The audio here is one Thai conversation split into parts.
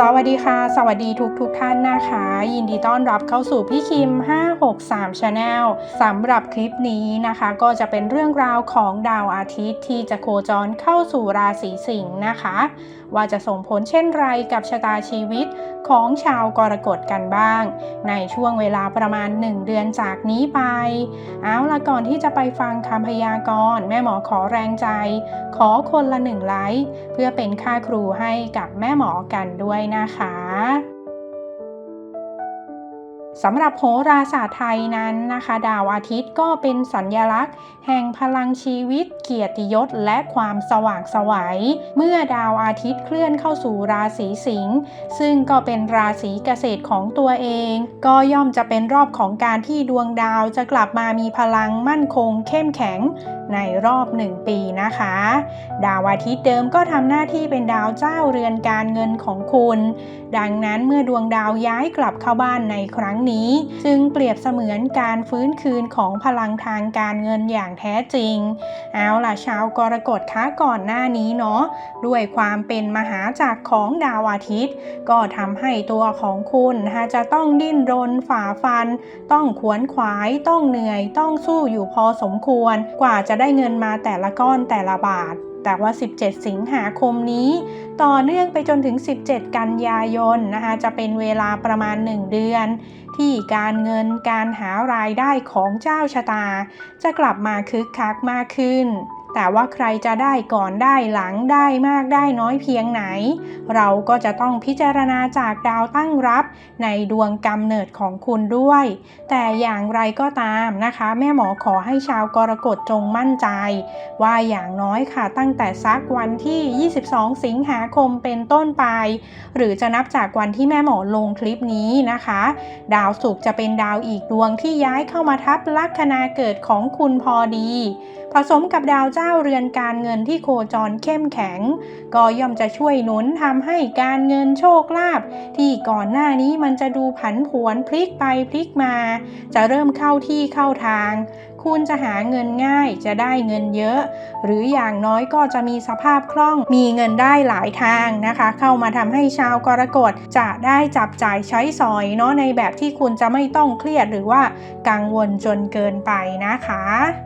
สวัสดีค่ะ สวัสดีทุกทุกท่านนะคะ ยินดีต้อนรับเข้าสู่พี่คิม 563 Channel สำหรับคลิปนี้นะคะ ก็จะเป็นเรื่องราวของดาวอาทิตย์ที่จะโคจรเข้าสู่ราศีสิงห์นะคะว่าจะส่งผลเช่นไรกับชะตาชีวิตของชาวกรกฎกันบ้าง ในช่วงเวลาประมาณ 1 เดือนจากนี้ไป เอาละก่อนที่จะไปฟังคำพยากรณ์แม่หมอขอแรงใจ ขอคนละหนึ่งไลค์เพื่อเป็นค่าครูให้กับแม่หมอกันด้วยนะคะ สำหรับโหราศาสตร์ไทยนั้นนะคะ ดาวอาทิตย์ก็เป็นสัญญลักษณ์ แห่งพลังชีวิต เกียรติยศ และความสว่างสวัย เมื่อดาวอาทิตย์เคลื่อนเข้าสู่ราศีสิงห์ซึ่งก็เป็นราศีเกษตรของตัวเอง ก็ย่อมจะเป็นรอบของการที่ดวงดาวจะกลับมามีพลังมั่นคง เข้มแข็งในรอบหนึ่งปีนะคะ ดาวอาทิตย์เดิมก็ทำหน้าที่เป็นดาวเจ้าเรือนการเงินของคุณ ดังนั้นเมื่อดวงดาวย้ายกลับเข้าบ้านในครั้งนี้ จึงเปรียบเสมือนการฟื้นคืนของพลังทางการเงินอย่างแท้จริง เอาล่ะชาวกรกฎคะก่อนหน้านี้เนาะด้วยความเป็นมหาจักรของดาวอาทิตย์ ก็ทำให้ตัวของคุณนะคะจะต้องดิ้นรนฝ่าฟัน ต้องขวนขวาย ต้องเหนื่อย ต้องสู้อยู่พอสมควร กว่าจะได้เงินมาแต่ละก้อนแต่ละบาท แต่ว่า 17 สิงหาคมนี้ ต่อเนื่องไปจนถึง 17 กันยายนนะคะจะเป็นเวลาประมาณ 1 เดือน ที่การเงินการหารายได้ของเจ้าชะตา จะกลับมาคึกคักมากขึ้นแต่ว่าใครจะได้ก่อนได้หลังได้มากได้น้อยเพียงไหน เราก็จะต้องพิจารณาจากดาวตั้งรับในดวงกำเนิดของคุณด้วย แต่อย่างไรก็ตามนะคะ แม่หมอขอให้ชาวกรกฎจงมั่นใจ ว่าอย่างน้อยค่ะตั้งแต่ซักวันที่ 22 สิงหาคมเป็นต้นไป หรือจะนับจากวันที่แม่หมอลงคลิปนี้นะคะ ดาวศุกร์จะเป็นดาวอีกดวงที่ย้ายเข้ามาทับลัคนาเกิดของคุณพอดี ผสมกับดาวเจ้าาเรือนการเงินที่โคจรเข้มแข็ง ก็ย่อมจะช่วยหนุนทำให้การเงินโชคลาภที่ก่อนหน้านี้มันจะดูผันผวนพลิกไปพลิกมา จะเริ่มเข้าที่เข้าทาง คุณจะหาเงินง่ายจะได้เงินเยอะ หรืออย่างน้อยก็จะมีสภาพคล่องมีเงินได้หลายทางนะคะ เข้ามาทำให้ชาวกรกฎจะได้จับจ่ายใช้สอยเนาะในแบบที่คุณจะไม่ต้องเครียดหรือว่ากังวลจนเกินไปนะคะ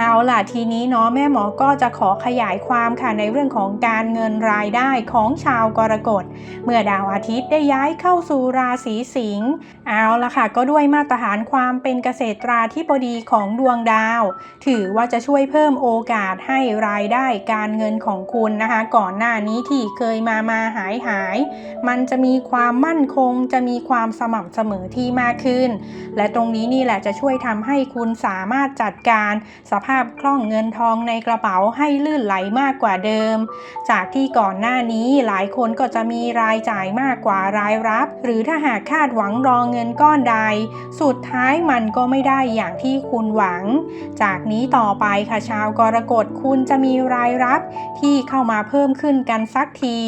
เอาล่ะทีนี้เนาะแม่หมอก็จะขอขยายความค่ะในเรื่องของการเงินรายได้ของชาวกรกฎ เมื่อดาวอาทิตย์ได้ย้ายเข้าสู่ราศีสิงห์เอาล่ะค่ะ ก็ด้วยมาตรฐานความเป็นเกษตราธิบดีของดวงดาว ถือว่าจะช่วยเพิ่มโอกาสให้รายได้การเงินของคุณนะคะ ก่อนหน้านี้ที่เคยมามาหายหาย มันจะมีความมั่นคงจะมีความสม่ำเสมอที่มากขึ้น และตรงนี้นี่แหละจะช่วยทำให้คุณสามารถจัดการสภภาพคล่องเงินทองในกระเป๋าให้ลื่นไหลมากกว่าเดิม จากที่ก่อนหน้านี้หลายคนก็จะมีรายจ่ายมากกว่ารายรับ หรือถ้าหากคาดหวังรองเงินก้อนใด สุดท้ายมันก็ไม่ได้อย่างที่คุณหวัง จากนี้ต่อไปค่ะชาวกรกฎคุณจะมีรายรับที่เข้ามาเพิ่มขึ้นกันสักที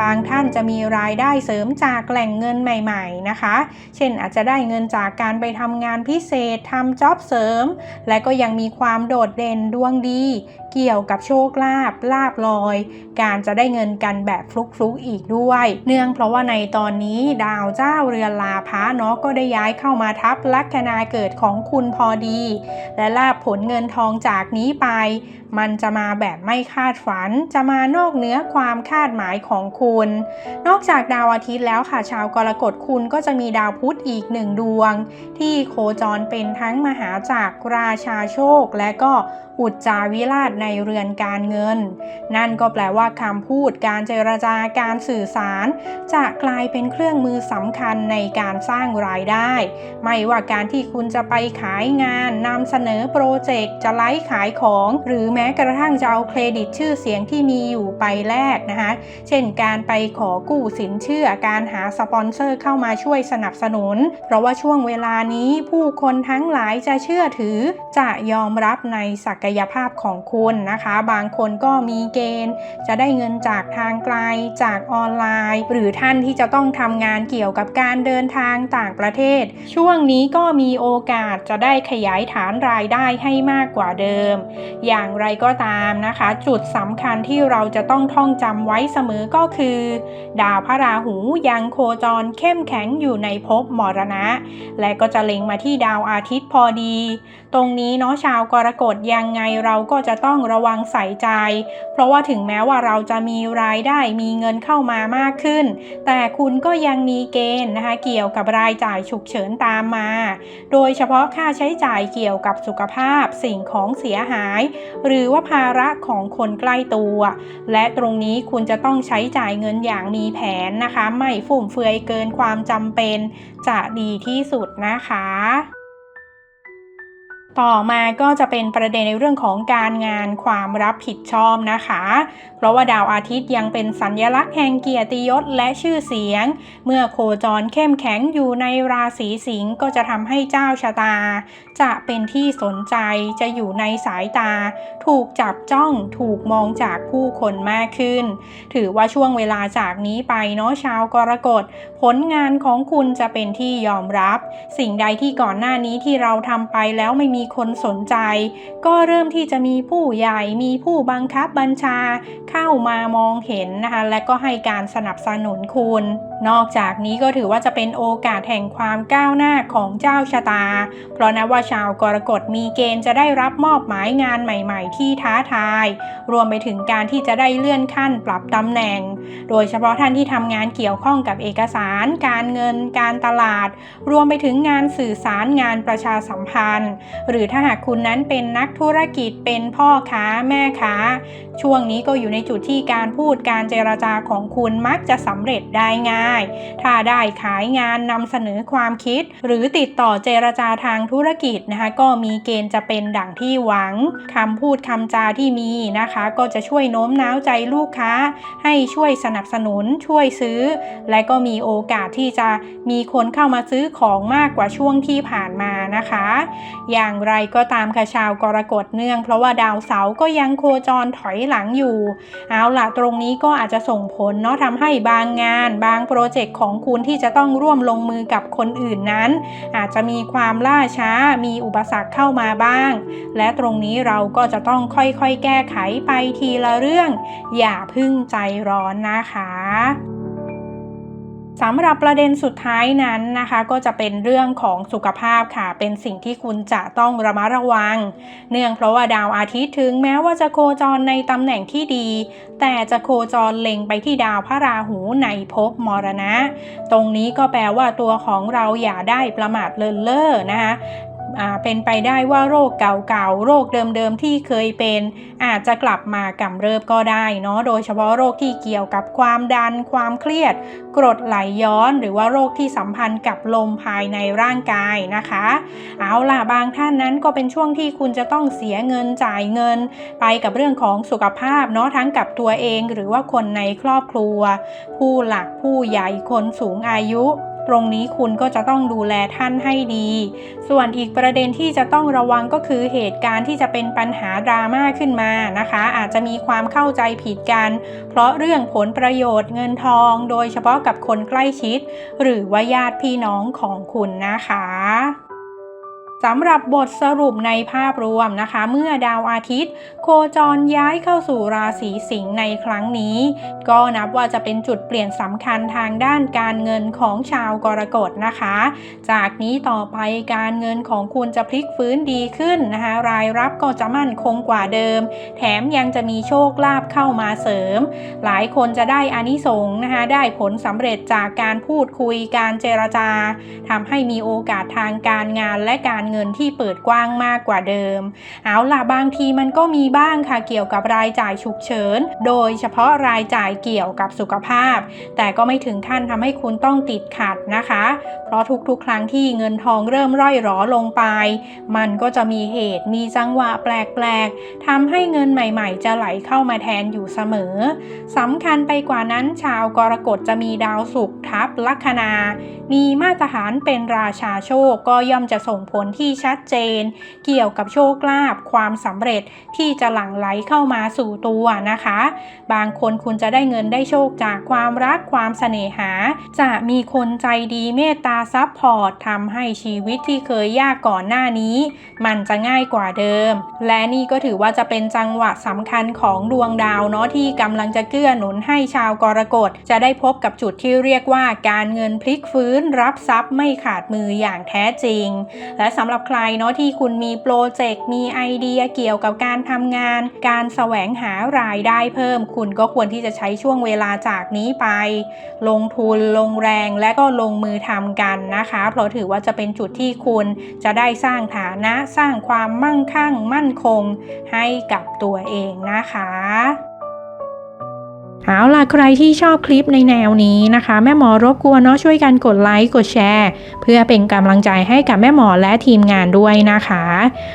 บางท่านจะมีรายได้เสริมจากแหล่งเงินใหม่ๆนะคะ เช่นอาจจะได้เงินจากการไปทำงานพิเศษทำจ็อบเสริม และก็ยังมีความโดดเด่นดวงดี เกี่ยวกับโชคลาภลาบลอย การจะได้เงินกันแบบฟลุกๆอีกด้วย เนื่องเพราะว่าในตอนนี้ดาวเจ้าเรือนลาพะเนาะก็ได้ย้ายเข้ามาทับลัคนาเกิดของคุณพอดี และลาบผลเงินทองจากนี้ไป มันจะมาแบบไม่คาดฝันจะมานอกเหนือความคาดหมายของคุณ นอกจากดาวอาทิตย์แล้วค่ะชาวกรกฎคุณก็จะมีดาวพุธอีกหนึ่งดวง ที่โคจรเป็นทั้งมหาจักรราชาโชคและก็อุจจาวิราชในเรือนการเงิน นั่นก็แปลว่าคำพูดการเจรจาการสื่อสาร จะกลายเป็นเครื่องมือสำคัญในการสร้างรายได้ ไม่ว่าการที่คุณจะไปขายงานนำเสนอโปรเจกต์จะไลฟ์ขายของ หรือแม้กระทั่งจะเอาเครดิตชื่อเสียงที่มีอยู่ไปแลกนะคะ เช่นการไปขอกู้สินเชื่อการหาสปอนเซอร์เข้ามาช่วยสนับสนุน เพราะว่าช่วงเวลานี้ผู้คนทั้งหลายจะเชื่อถือ จะยอมรับในศักยภาพของคุณนนะคะ บางคนก็มีเกณฑ์ จะได้เงินจากทางไกลจากออนไลน์ หรือท่านที่จะต้องทำงานเกี่ยวกับการเดินทางต่างประเทศ ช่วงนี้ก็มีโอกาสจะได้ขยายฐานรายได้ให้มากกว่าเดิม อย่างไรก็ตามนะคะ จุดสำคัญที่เราจะต้องท่องจำไว้เสมอก็คือ ดาวพระราหูยังโคจรเข้มแข็งอยู่ในภพมรณะ และก็จะเล็งมาที่ดาวอาทิตย์พอดี ตรงนี้เนาะชาวกรกฎยังไงเราก็จะต้องระวังใส่ใจ เพราะว่าถึงแม้ว่าเราจะมีรายได้มีเงินเข้ามามากขึ้น แต่คุณก็ยังมีเกณฑ์นะคะเกี่ยวกับรายจ่ายฉุกเฉินตามมา โดยเฉพาะค่าใช้จ่ายเกี่ยวกับสุขภาพสิ่งของเสียหาย หรือว่าภาระของคนใกล้ตัว และตรงนี้คุณจะต้องใช้จ่ายเงินอย่างมีแผนนะคะ ไม่ฟุ่มเฟือยเกินความจำเป็นจะดีที่สุดนะคะ ต่อมาก็จะเป็นประเด็นในเรื่องของการงานความรับผิดชอบนะคะ เพราะว่าดาวอาทิตย์ยังเป็นสัญญลักษณ์แห่งเกียรติยศและชื่อเสียง เมื่อโคจรเข้มแข็งอยู่ในราศีสิงห์ก็จะทำให้เจ้าชะตา จะเป็นที่สนใจจะอยู่ในสายตา ถูกจับจ้องถูกมองจากผู้คนมากขึ้น ถือว่าช่วงเวลาจากนี้ไปเนาะชาวกรกฎผลงานของคุณจะเป็นที่ยอมรับ สิ่งใดที่ก่อนหน้านี้ที่เราทำไปแล้วไม่มีคนสนใจ ก็เริ่มที่จะมีผู้ใหญ่มีผู้บังคับบัญชาเข้ามามองเห็นนะคะ และก็ให้การสนับสนุนคุณ นอกจากนี้ก็ถือว่าจะเป็นโอกาสแห่งความก้าวหน้าของเจ้าชะตา เพราะนะว่าชาวกรกฎมีเกณฑ์จะได้รับมอบหมายงานใหม่ ๆ ที่ท้าทาย รวมไปถึงการที่จะได้เลื่อนขั้นปรับตำแหน่ง โดยเฉพาะท่านที่ทำงานเกี่ยวข้องกับเอกสาร การเงิน การตลาด รวมไปถึงงานสื่อสารงานประชาสัมพันธ์ หรือถ้าหากคุณนั้นเป็นนักธุรกิจเป็นพ่อค้าแม่ค้า ช่วงนี้ก็อยู่ในจุดที่การพูดการเจรจาของคุณมักจะสำเร็จได้ง่ายถ้าได้ขายงานนำเสนอความคิด หรือติดต่อเจรจาทางธุรกิจนะคะก็มีเกณฑ์จะเป็นดั่งที่หวังคำพูดคำจาที่มีนะคะ ก็จะช่วยโน้มน้าวใจลูกค้า ให้ช่วยสนับสนุนช่วยซื้อ และก็มีโอกาสที่จะมีคนเข้ามาซื้อของมากกว่าช่วงที่ผ่านมานะคะ อย่างไรก็ตามค่ะชาวกรกฎเนื่อง เพราะว่าดาวเสาร์ก็ยังโคจรถอยหลังอยู่ เอาล่ะตรงนี้ก็อาจจะส่งผลเนาะทำให้บางงาน บางโปรเจกต์ของคุณที่จะต้องร่วมลงมือกับคนอื่นนั้น อาจจะมีความล่าช้ามีอุปสรรคเข้ามาบ้าง และตรงนี้เราก็จะต้องค่อยๆ แก้ไขไปทีละเรื่อง อย่าพึ่งใจร้อนนะคะ สำหรับประเด็นสุดท้ายนั้นนะคะ ก็จะเป็นเรื่องของสุขภาพค่ะ เป็นสิ่งที่คุณจะต้องระมัดระวัง เนื่องเพราะว่าดาวอาทิตย์ถึงแม้ว่าจะโคจรในตำแหน่งที่ดี แต่จะโคจรเล็งไปที่ดาวพระราหูในภพมรณะ ตรงนี้ก็แปลว่าตัวของเราอย่าได้ประมาทเลินเล่อนะคะ เป็นไปได้ว่าโรคเก่าๆ โรคเดิมๆ ที่เคยเป็น อาจจะกลับมากำเริบก็ได้เนาะ โดยเฉพาะโรคที่เกี่ยวกับความดัน ความเครียด กรดไหลย้อน หรือว่าโรคที่สัมพันธ์กับลมภายในร่างกายนะคะ เอาล่ะบางท่านนั้นก็เป็นช่วงที่คุณจะต้องเสียเงินจ่ายเงิน ไปกับเรื่องของสุขภาพเนาะทั้งกับตัวเอง หรือว่าคนในครอบครัว ผู้หลักผู้ใหญ่คนสูงอายุ ตรงนี้คุณก็จะต้องดูแลท่านให้ดี ส่วนอีกประเด็นที่จะต้องระวังก็คือเหตุการณ์ที่จะเป็นปัญหาดราม่าขึ้นมานะคะ อาจจะมีความเข้าใจผิดกัน เพราะเรื่องผลประโยชน์เงินทอง โดยเฉพาะกับคนใกล้ชิด หรือว่าญาติพี่น้องของคุณนะคะ สำหรับบทสรุปในภาพรวมนะคะ เมื่อดาวอาทิตย์ โคจรย้ายเข้าสู่ราศีสิงห์ในครั้งนี้ ก็นับว่าจะเป็นจุดเปลี่ยนสำคัญทางด้านการเงินของชาวกรกฎนะคะ จากนี้ต่อไปการเงินของคุณจะพลิกฟื้นดีขึ้นนะคะ รายรับก็จะมั่นคงกว่าเดิม แถมยังจะมีโชคลาภเข้ามาเสริม หลายคนจะได้อานิสงส์นะคะได้ผลสำเร็จจากการพูดคุยการเจรจาทำให้มีโอกาสทางการงานและการเงินที่เปิดกว้างมากกว่าเดิม เอาล่ะบางทีมันก็มีบ้างค่ะเกี่ยวกับรายจ่ายฉุกเฉิน โดยเฉพาะรายจ่ายเกี่ยวกับสุขภาพ แต่ก็ไม่ถึงขั้นทำให้คุณต้องติดขัดนะคะ เพราะทุกๆ ครั้งที่เงินทองเริ่มร่อยหรอลงไป มันก็จะมีเหตุมีจังหวะแปลกๆทำให้เงินใหม่ ๆ จะไหลเข้ามาแทนอยู่เสมอสำคัญไปกว่านั้นชาวกรกฎจะมีดาวศุกร์ทับลัคนา มีมาตรฐานเป็นราชาโชคก็ย่อมจะส่งผลที่ที่ชัดเจน เกี่ยวกับโชคลาภความสำเร็จที่จะหลั่งไหลเข้ามาสู่ตัวนะคะ บางคนคุณจะได้เงินได้โชคจากความรักความเสน่หา จะมีคนใจดีเมตตาซับพอร์ตทำให้ชีวิตที่เคยยากก่อนหน้านี้ มันจะง่ายกว่าเดิม และนี่ก็ถือว่าจะเป็นจังหวะสำคัญของดวงดาวเนาะที่กำลังจะเกื้อหนุนให้ชาวกรกฎจะได้พบกับจุดที่เรียกว่าการเงินพลิกฟื้นรับทรัพย์ไม่ขาดมืออย่างแท้จริง และสำหรับใครเนาะที่คุณมีโปรเจกต์มีไอเดียเกี่ยวกับการทำงาน การแสวงหารายได้เพิ่ม คุณก็ควรที่จะใช้ช่วงเวลาจากนี้ไป ลงทุนลงแรงและก็ลงมือทำกันนะคะ เพราะถือว่าจะเป็นจุดที่คุณจะได้สร้างฐานะสร้างความมั่งคั่งมั่นคงให้กับตัวเองนะคะ เอาล่ะใครที่ชอบคลิปในแนวนี้นะคะ แม่หมอรบกวนเนาะช่วยกันกดไลค์กดแชร์ เพื่อเป็นกำลังใจให้กับแม่หมอและทีมงานด้วยนะคะ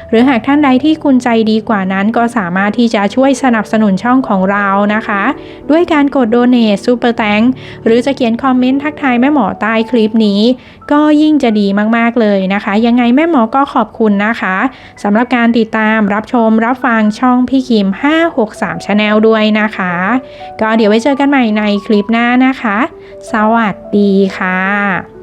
หรือหากท่านใดที่คุณใจดีกว่านั้นก็สามารถที่จะช่วยสนับสนุนช่องของเรานะคะ ด้วยการกดโดเน t ซูเปอร์แตงหรือจะเขียนคอมเมนต์ทักทายแม่หมอใต้คลิปนี้ ก็ยิ่งจะดีมากๆเลยนะคะ ยังไงแม่หมอก็ขอบคุณนะคะสำหรับการติดตามรับชมรับฟังช่องพี่คิม 563 Channel ด้วยนะคะก็เดี๋ยวไว้เจอกันใหม่ในคลิปหน้านะคะ สวัสดีค่ะ